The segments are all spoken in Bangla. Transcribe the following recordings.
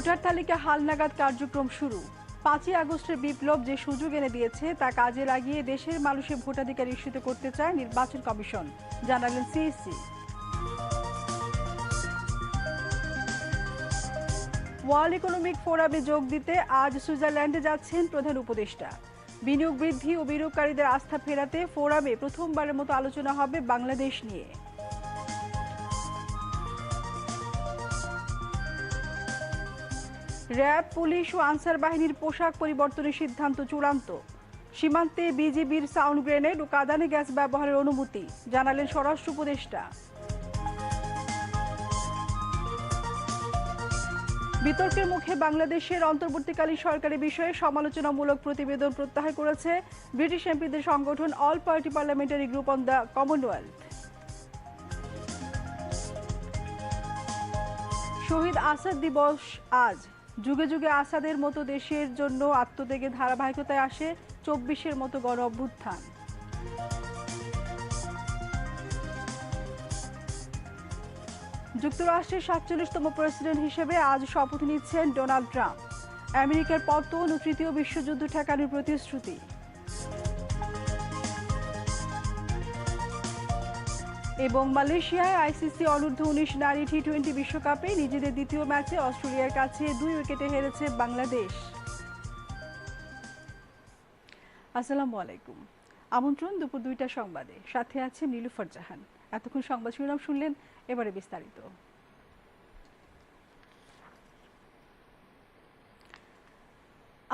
ভোটার তালিকা হালনাগাদ কার্যক্রম শুরু। পাঁচই আগস্টের বিপ্লব যে সুযোগ এনে দিয়েছে, তা কাজে লাগিয়ে দেশের মানুষের ভোটাধিকার নিশ্চিত করতে চায় নির্বাচন কমিশন। জানালেন সিইসি ওয়ার্ল্ড ইকোনমিক ফোরামে যোগ দিতে আজ সুইজারল্যান্ডে যাচ্ছেন প্রধান উপদেষ্টা। বিনিয়োগ বৃদ্ধি ও বিনিয়োগকারীদের আস্থা ফেরাতে ফোরামে প্রথমবারের মতো আলোচনা হবে বাংলাদেশ নিয়ে। র্যাব, পুলিশ ও আনসার বাহিনীর পোশাক পরিবর্তনের সিদ্ধান্ত চূড়ান্ত। সীমান্তে বিজিবির সাউন্ড গ্রেনেড ও কাদানে গ্যাস ব্যবহারের অনুমতি, জানালেন স্বরাষ্ট্র উপদেষ্টা। বিতর্কের মুখে বাংলাদেশের অন্তর্বর্তীকালীন সরকারি বিষয়ে সমালোচনামূলক প্রতিবেদন প্রত্যাহার করেছে ব্রিটিশ এমপিদের সংগঠন all party parliamentary group on the Commonwealth. শহীদ আসাদ দিবস আজ। যুগে যুগে আসাদের মতো দেশের জন্য আত্মত্যাগে ধারাবাহিকতায় আসে চব্বিশের মতো গণ অভ্যুত্থান। যুক্তরাষ্ট্রের সাতচল্লিশতম প্রেসিডেন্ট হিসেবে আজ শপথ নিচ্ছেন ডোনাল্ড ট্রাম্প। আমেরিকার পতন ও তৃতীয় বিশ্বযুদ্ধ ঠেকানোর প্রতিশ্রুতি। এবং মালয়েশিয়ায় আইসিসি অনূর্ধ্ব উনিশ নারী টি টোয়েন্টি বিশ্বকাপে নিজেদের দ্বিতীয় ম্যাচে অস্ট্রেলিয়ার কাছে দুই উইকেটে হেরেছে বাংলাদেশ। আসসালামু আলাইকুম। আমন্ত্রণ দুপুর দুইটা সংবাদে। সাথে আছে নীলুফার জাহান। এতক্ষণ সংবাদ শিরোনাম শুনলেন, এবারে বিস্তারিত।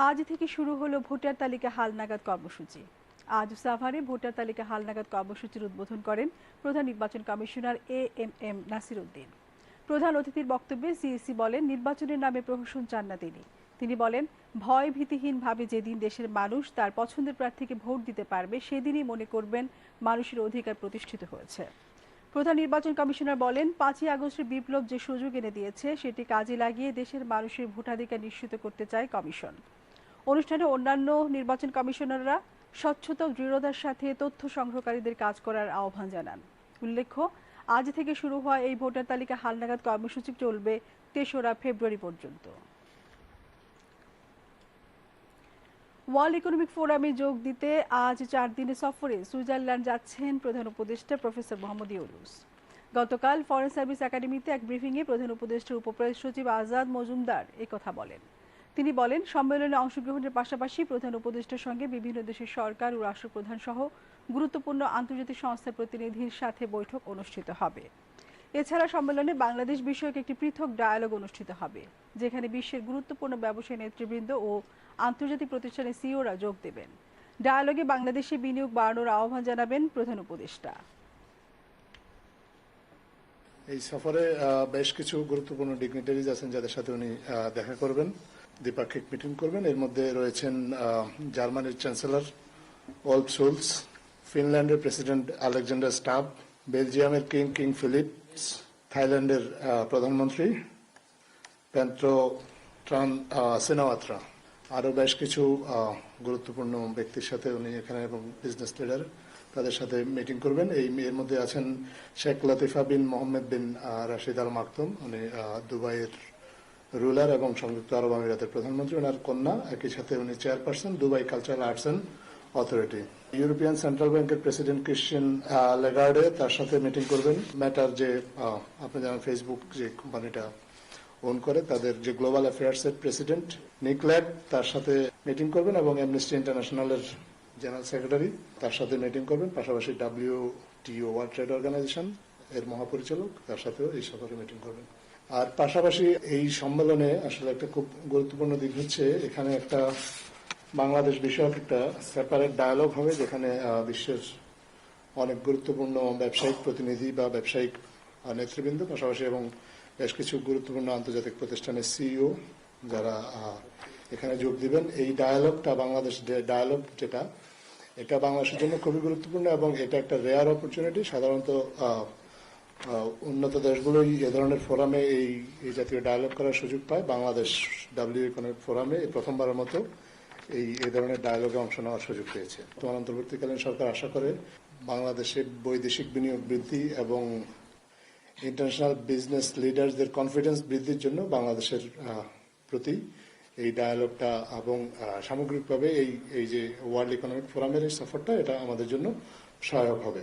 আজ থেকে শুরু হলো ভোটার তালিকা হালনাগাদ কর্মসূচি। আজ সাভারে ভোটার তালিকা হালনাগাদ কর্মসূচির উদ্বোধন করেন প্রধান নির্বাচন commissioner A M M Nasir Uddin প্রধান অতিথির বক্তব্যে সিইসি বলেন, নির্বাচনের নামে প্রহসন চান না তিনি। তিনি বলেন, ভয় ভীতিহীনভাবে যেদিন দেশের মানুষ তার পছন্দের প্রার্থীকে ভোট দিতে পারবে, সেদিনই মনে করবেন মানুষের অধিকার প্রতিষ্ঠিত হয়েছে। প্রধান নির্বাচন কমিশনার বলেন, পাঁচই আগস্টের বিপ্লব যে সুযোগ এনে দিয়েছে, সেটি কাজে লাগিয়ে দেশের মানুষের ভোটাধিকার নিশ্চিত করতে চায় কমিশন। অনুষ্ঠানে অন্যান্য নির্বাচন কমিশনাররা স্বচ্ছতা ও দৃঢ়তার সাথে তথ্য সংগ্রহকারীদের কাজ করার আহ্বান জানান। উল্লেখ্য, আজ থেকে শুরু হওয়া এই ভোটার তালিকা হালনাগাদ কর্মসূচি চলবে তেসরা ফেব্রুয়ারি পর্যন্ত। ওয়ার্ল্ড ইকোনমিক ফোরামে যোগ দিতে আজ চার দিনের সফরে সুইজারল্যান্ড যাচ্ছেন প্রধান উপদেষ্টা প্রফেসর মোহাম্মদ ইউনুস। গতকাল ফরেন সার্ভিস একাডেমিতে এক ব্রিফিংয়ে প্রধান উপদেষ্টার উপপ্রেস সচিব আজাদ মজুমদার কথা বলেন। তিনি বলেন, সম্মেলনে অংশগ্রহণের পাশাপাশি প্রধান উপদেষ্টার সঙ্গে বিভিন্ন দেশের সরকার ও রাষ্ট্রপ্রধান সহ গুরুত্বপূর্ণ আন্তর্জাতিক সংস্থার প্রতিনিধির সাথে বৈঠক অনুষ্ঠিত হবে। এছাড়া সম্মেলনে বাংলাদেশ বিষয়ক একটি পৃথক ডায়ালগ অনুষ্ঠিত হবে, যেখানে বিশ্বের গুরুত্বপূর্ণ ব্যবসায়ী নেতৃবৃন্দ ও আন্তর্জাতিক প্রতিষ্ঠানের সিইওরা যোগ দেবেন। ডায়ালগে বাংলাদেশে বিনিয়োগ বাড়ানোর আহ্বান জানাবেন প্রধান উপদেষ্টা। এই সফরে বেশ কিছু গুরুত্বপূর্ণ ডিগনিটারিজ আছেন যাদের সাথে উনি দেখা করবেন। দ্বিপাক্ষিক মিটিং করবেন। এর মধ্যে রয়েছেন জার্মানির চ্যান্সেলর ওলফ সুলস, ফিনল্যান্ডের প্রেসিডেন্ট আলেকজান্ডার স্টাব, বেলজিয়ামের কিং কিং ফিলিপস, থাইল্যান্ডের প্রধানমন্ত্রী পেন্ট্রো ট্রান সিনাওয়াত্রা। আরও বেশ কিছু গুরুত্বপূর্ণ ব্যক্তির সাথে উনি এখানে এবং বিজনেস লিডার তাদের সাথে মিটিং করবেন। এই, এর মধ্যে আছেন শেখ লতিফা বিন মোহাম্মদ বিন রাশিদ আল মাকতুম। উনি দুবাইয়ের রুলার এবং সংযুক্ত আরব আমিরাতের প্রধানমন্ত্রী, ওনার কন্যা, একই সাথে উনি chairperson Dubai cultural arts and authority European central ব্যাংকের প্রেসিডেন্ট ক্রিশ্চিয়ান লেগার্ডে তার সাথে মিটিং করবেন। ম্যাটার যে আপনি জানেন ফেসবুক যে কোম্পানিটা ওন করে, তাদের যে গ্লোবাল অ্যাফেয়ার্স এর প্রেসিডেন্ট নিকল্যাড তার সাথে মিটিং করবেন এবং অ্যামনেস্টি ইন্টারন্যাশনালের জেনারেল সেক্রেটারি তার সাথে মিটিং করবেন, পাশাপাশি W WTO world trade organization এর মহাপরিচালক তার সাথেও এই সফরে মিটিং করবেন। আর পাশাপাশি এই সম্মেলনে আসলে একটা খুব গুরুত্বপূর্ণ দিক হচ্ছে, এখানে একটা বাংলাদেশ বিষয়ক একটা সেপারেট ডায়ালগ হবে, যেখানে বিশ্বের অনেক গুরুত্বপূর্ণ ব্যবসায়িক প্রতিনিধি বা ব্যবসায়িক নেতৃবৃন্দ, পাশাপাশি এবং বেশ কিছু গুরুত্বপূর্ণ আন্তর্জাতিক প্রতিষ্ঠানের সিইও যারা এখানে যোগ দিবেন। এই ডায়ালগটা বাংলাদেশ ডায়ালগ যেটা, এটা বাংলাদেশের জন্য খুবই গুরুত্বপূর্ণ এবং এটা একটা রেয়ার অপরচুনিটি সাধারণত উন্নত দেশগুলোই এ ধরনের ফোরামে এই এই জাতীয় ডায়ালগ করার সুযোগ পায়। বাংলাদেশ ডাব্লিউ ইকোনমিক ফোরামে প্রথমবারের মতো এই এ ধরনের ডায়ালগে অংশ নেওয়ার সুযোগ পেয়েছে। তোমার অন্তর্বর্তীকালীন সরকার আশা করে বাংলাদেশে বৈদেশিক বিনিয়োগ বৃদ্ধি এবং ইন্টারন্যাশনাল বিজনেস লিডারদের কনফিডেন্স বৃদ্ধির জন্য বাংলাদেশের প্রতি এই ডায়ালগটা এবং সামগ্রিকভাবে এই এই যে ওয়ার্ল্ড ইকোনমিক ফোরামের এই সফরটা, এটা আমাদের জন্য সহায়ক হবে।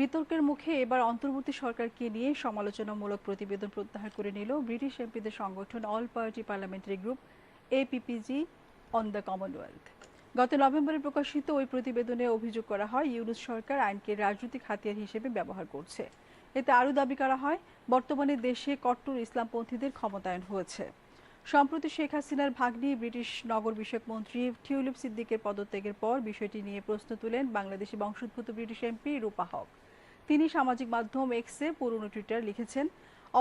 বিতর্কের মুখে এবার অন্তর্বর্তী সরকারকে নিয়ে সমালোচনামূলক প্রতিবেদন প্রত্যাহার করে নিল ব্রিটিশ এমপিদের সংগঠন all party parliamentary group APPG on the Commonwealth. গত নভেম্বরে প্রকাশিত ওই প্রতিবেদনে অভিযোগ করা হয়, ইউনুস সরকার আইনকে রাজনৈতিক হাতিয়ার হিসেবে ব্যবহার করছে। এতে আরও দাবি করা হয়, বর্তমানে দেশে কট্টর ইসলামপন্থীদের ক্ষমতায়ন হয়েছে। সম্প্রতি শেখ হাসিনার ভাগ্নি ব্রিটিশ নগর বিষয়ক মন্ত্রী টিউলিপ সিদ্দিকের পদত্যাগের পর বিষয়টি নিয়ে প্রশ্ন তুলেন বাংলাদেশি বংশোদ্ভূত ব্রিটিশ এমপি রূপা হক। তিনি সামাজিক মাধ্যম এক্সে পুরনো টুইটার লিখেছেন।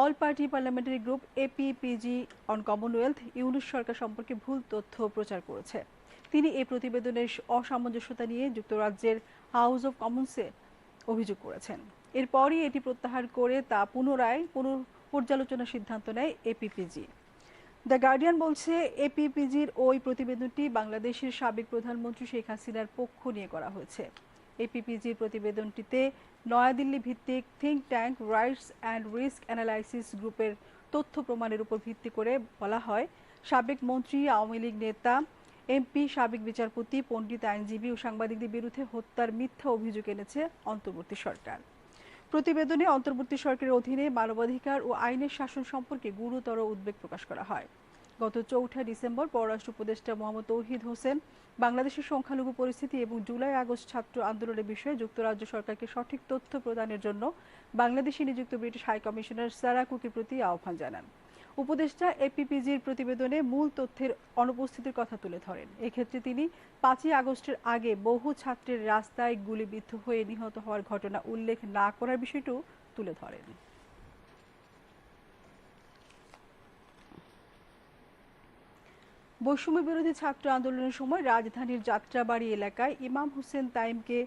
All party parliamentary group APPG on Commonwealth Yunus সরকার সম্পর্কে ভুল তথ্য প্রচার করেছে। তিনি এই প্রতিবেদনের অসামঞ্জস্যতা নিয়ে যুক্তরাজ্যের হাউস অব কমন্সে অভিযোগ করেছেন। এরপরই এটি প্রত্যাহার করে তা পুনরায় পুনঃ পর্যালোচনার সিদ্ধান্ত নেয় এপিপিজি দ্য গার্ডিয়ান বলছে এপিপিজির ওই প্রতিবেদনটি বাংলাদেশের সাবেক প্রধানমন্ত্রী শেখ হাসিনার পক্ষ নিয়ে করা হয়েছে। এপিপিজির প্রতিবেদনটিতে নয়াদিল্লি ভিত্তিক think tank rights and risk analysis গ্রুপের তথ্য প্রমাণের উপর ভিত্তি করে বলা হয়। সাবেক মন্ত্রী, আওয়ামী লীগ নেতা এমপি সাবেক বিচারপতি, পণ্ডিত আইনজীবী ও সাংবাদিকদের বিরুদ্ধে হত্যার মিথ্যা অভিযোগ এনেছে অন্তর্বর্তী সরকার। প্রতিবেদনে অন্তর্বর্তী সরকারের অধীনে মানবাধিকার ও আইনের শাসন সম্পর্কে গুরুতর উদ্বেগ প্রকাশ করা হয়। গত চৌঠা ডিসেম্বর পররাষ্ট্র উপদেষ্টা মোহাম্মদ তৌহিদ হোসেন বাংলাদেশের সংখ্যালঘু পরিস্থিতি এবং জুলাই আগস্ট ছাত্র আন্দোলনের বিষয়ে যুক্তরাজ্য সরকারকে সঠিক তথ্য প্রদানের জন্য বাংলাদেশে নিযুক্ত ব্রিটিশ হাই কমিশনার সারা কুকির প্রতি আহ্বান জানান। উপদেষ্টা এপিপিজির প্রতিবেদনে মূল তথ্যের অনুপস্থিতির কথা তুলে ধরেন। এক্ষেত্রে তিনি পাঁচই আগস্টের আগে বহু ছাত্রের রাস্তায় গুলিবিদ্ধ হয়ে নিহত হওয়ার ঘটনা উল্লেখ না করার বিষয়টিও তুলে ধরেন। বৈষম্য বিরোধী ছাত্র আন্দোলনের সময় রাজধানীর যাত্রাবাড়ি এলাকায় ইমাম হোসেন তাইমকে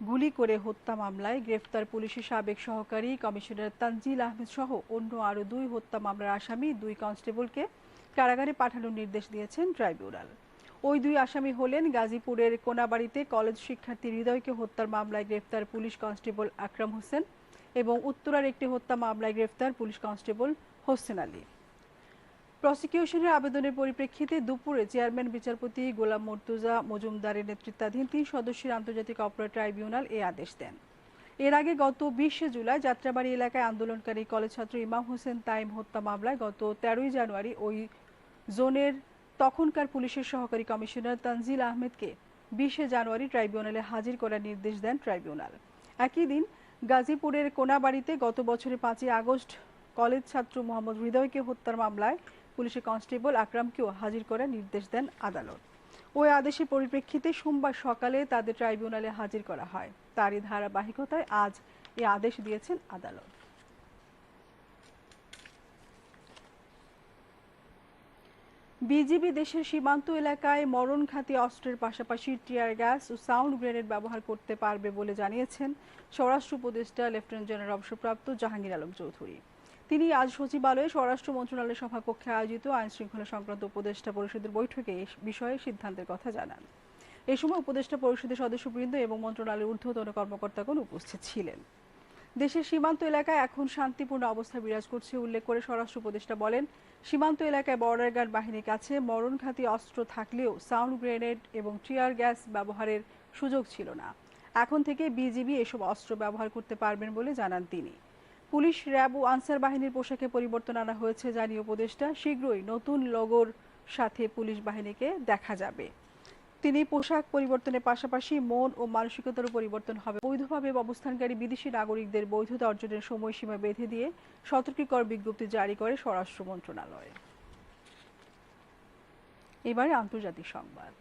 গুলি করে হত্যা মামলায় গ্রেফতার পুলিশের সাবেক সহকারী কমিশনার তানজিল আহমেদ সহ অন্য আরও দুই হত্যা মামলার আসামি দুই কনস্টেবলকে কারাগারে পাঠানোর নির্দেশ দিয়েছেন ট্রাইব্যুনাল। ওই দুই আসামি হলেন গাজীপুরের কোনাবাড়িতে কলেজ শিক্ষার্থী হৃদয়কে হত্যার মামলায় গ্রেফতার পুলিশ কনস্টেবল আকরাম হোসেন এবং উত্তরার একটি হত্যা মামলায় গ্রেফতার পুলিশ কনস্টেবল হোসেন আলী। প্রসিকিউশনের আবেদনের পরিপ্রেক্ষিতে দুপুরে চেয়ারম্যান বিচারপতি গোলাম মর্তুজা মজুমদারের নেতৃত্বাধীন তিন সদস্যের আন্তর্জাতিক অপরাধ ট্রাইব্যুনাল এই আদেশ দেন। এর আগে গত বিশে জুলাই যাত্রাবাড়ি এলাকায় আন্দোলনকারী কলেজ ছাত্র ইমাম হোসেন তাইম হত্যা মামলায় গত তেরোই জানুয়ারি ওই জোনের তখনকার পুলিশের সহকারী কমিশনার তানজিল আহমেদকে বিশে জানুয়ারি ট্রাইব্যুনালে হাজির করার নির্দেশ দেন ট্রাইব্যুনাল। একই দিন গাজীপুরের কোনাবাড়িতে গত বছরের পাঁচই আগস্ট কলেজ ছাত্র মোহাম্মদ হৃদয়কে হত্যার মামলায় পুলিশের কনস্টেবল আকরামকেও হাজির করার নির্দেশ দেন আদালত। ওই আদেশের পরিপ্রেক্ষিতে সোমবার সকালে তাদের ট্রাইব্যুনালে হাজির করা হয়। তারই ধারাবাহিকতায় আজ এ আদেশ দিয়েছেন আদালত। বিজিবি দেশের সীমান্ত এলাকায় মরণঘাতী অস্ত্রের পাশাপাশি টিয়ার গ্যাস ও সাউন্ড গ্রেনেড ব্যবহার করতে পারবে বলে জানিয়েছেন স্বরাষ্ট্র উপদেষ্টা লেফটেন্যান্ট জেনারেল অবসরপ্রাপ্ত জাহাঙ্গীর আলম চৌধুরী। তিনি আজ সচিবালয়ে স্বরাষ্ট্র মন্ত্রণালয়ের সভাকক্ষে আয়োজিত আইন শৃঙ্খলা সংক্রান্ত উপদেষ্টা পরিষদের বৈঠকে এই বিষয়ে সিদ্ধান্তের কথা জানান। এ সময় উপদেষ্টা পরিষদের সদস্যবৃন্দ এবং মন্ত্রণালয়ের ঊর্ধ্বতন কর্মকর্তাগণ উপস্থিত ছিলেন। দেশের সীমান্ত এলাকায় এখন শান্তিপূর্ণ অবস্থা বিরাজ করছে উল্লেখ করে স্বরাষ্ট্র উপদেষ্টা বলেন, সীমান্ত এলাকায় বর্ডার গার্ড বাহিনীর কাছে মরণঘাতী অস্ত্র থাকলেও সাউন্ড গ্রেনেড এবং টিয়ার গ্যাস ব্যবহারের সুযোগ ছিল না। এখন থেকে বিজিবি এসব অস্ত্র ব্যবহার করতে পারবেন বলে জানান তিনি। পুলিশ র্যাব ও আনসার বাহিনীর পোশাকে পরিবর্তন আনা হয়েছে জানিয়ে উপদেষ্টা, শীঘ্রই নতুন লগোর সাথে পুলিশ বাহিনীকে দেখা যাবে। তিনি পোশাক পরিবর্তনের পাশাপাশি মন ও মানসিকতারও পরিবর্তন হবে। বৈধভাবে অবস্থানকারী বিদেশি নাগরিকদের বৈধতা অর্জনের সময়সীমা বেঁধে দিয়ে সতর্কীকর বিজ্ঞপ্তি জারি করে স্বরাষ্ট্র মন্ত্রণালয়। এবারে আন্তর্জাতিক সংবাদ।